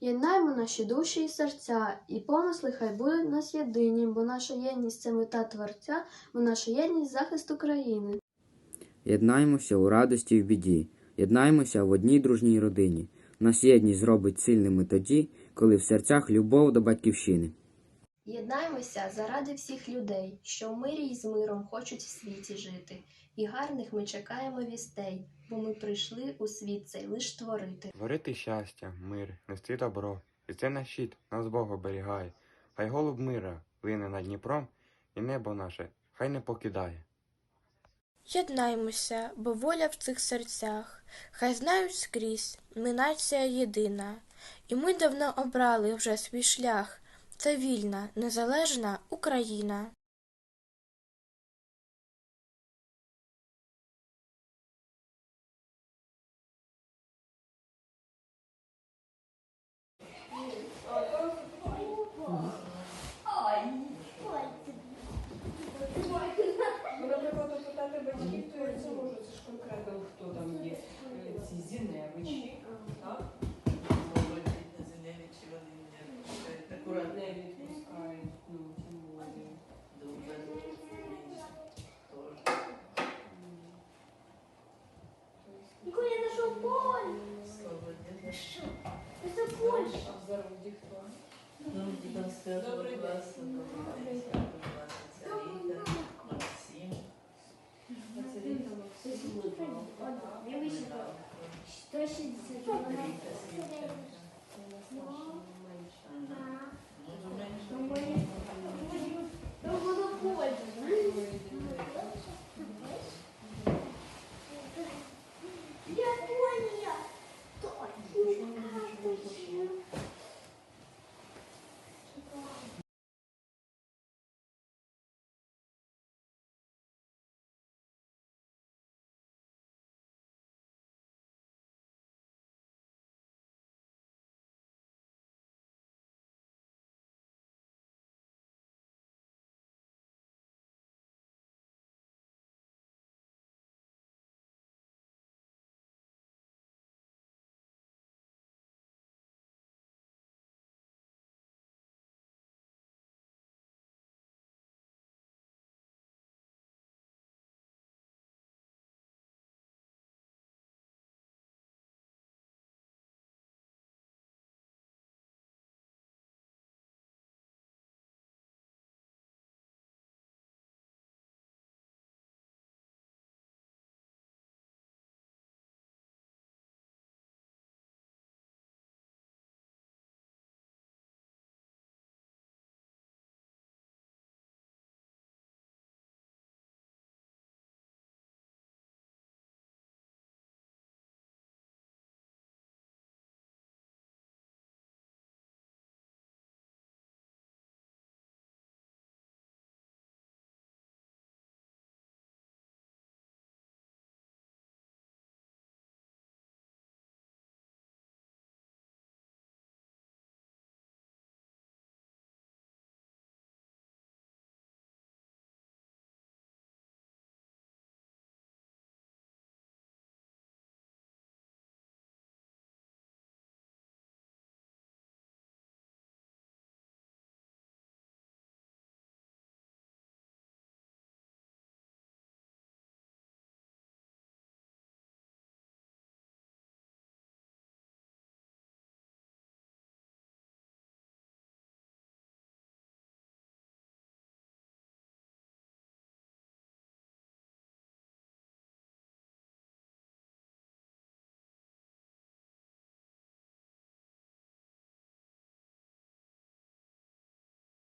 Єднаймо наші душі і серця, і помисли хай будуть нас єдині, бо наша єдність це мета Творця, бо наша єдність захист України. Єднаймося у радості і в біді, єднаймося в одній дружній родині. Нас єдність зробить сильними тоді, коли в серцях любов до батьківщини. Єднаймося заради всіх людей, що в мирі й з миром хочуть в світі жити. І гарних ми чекаємо вістей, бо ми прийшли у світ цей лиш творити. Творити щастя, мир, нести добро, і це наш щит, нас Бог оберігає. Хай голуб мира лине над Дніпром, і небо наше хай не покидає. Єднаймося, бо воля в цих серцях, хай знають скрізь, ми нація єдина, і ми давно обрали вже свій шлях. Це вільна, незалежна Україна. Estou de fome. Nome de Bansan, não Bansan, Não, não. Dobro Bansan, Максим. Сто шестьдесят два.